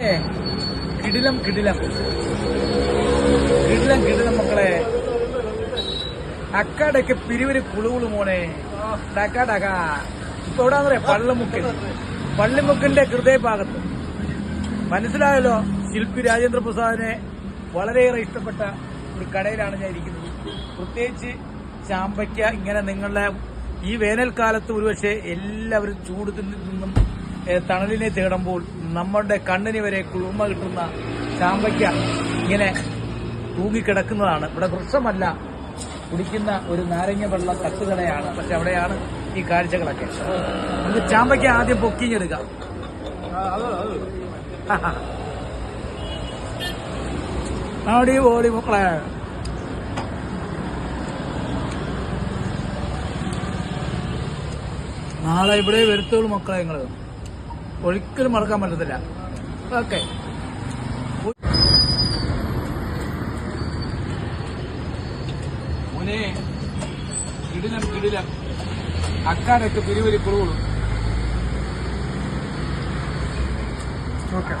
കിടിലം കിടിലം. കിടിലം കിടിലം മക്കളെ. അക്കാടൊക്കെ പിരിവര് കുളുകുളു മോനെ. ഡക്കാ ഇപ്പൊ എവിടാന്ന് പറയാ പള്ളിമുക്കിൽ. പള്ളിമുക്കിന്റെ ഹൃദയഭാഗത്ത്. മനസ്സിലായല്ലോ? ശില്പി രാജേന്ദ്ര പ്രസാദിനെ വളരെയേറെ ഇഷ്ടപ്പെട്ട ഒരു കടയിലാണ് ഞാൻ ഇരിക്കുന്നത്. പ്രത്യേകിച്ച് ചാമ്പയ്ക്ക ഇങ്ങനെ നിങ്ങളുടെ ഈ വേനൽക്കാലത്ത് ഒരുപക്ഷെ എല്ലാവരും ചൂട് നിന്നും തണലിനെ തേടുമ്പോൾ നമ്മുടെ കണ്ണിന് വരെ കുളിർമ കിട്ടുന്ന ചാമ്പയ്ക്ക ഇങ്ങനെ തൂങ്ങിക്കിടക്കുന്നതാണ്. ഇവിടെ വൃക്ഷമല്ല കുടിക്കുന്ന ഒരു നാരങ്ങ വെള്ള തട്ടുകടയാണ്. പക്ഷെ അവിടെയാണ് ഈ കാഴ്ചകളൊക്കെ. നമുക്ക് ചാമ്പയ്ക്ക ആദ്യം പൊക്കിഞ്ഞെടുക്കാം ആടി ഓടി മക്കളെ. നാളെ ഇവിടെ വരുത്തോളൂ മക്കളെ നിങ്ങൾ. ഒരിക്കലും മറക്കാൻ പറ്റത്തില്ല. ഓക്കെ. മോനെ കിടിലം കിടിലം. അക്കാരൊക്കെ പിരിവരി ഓക്കെ.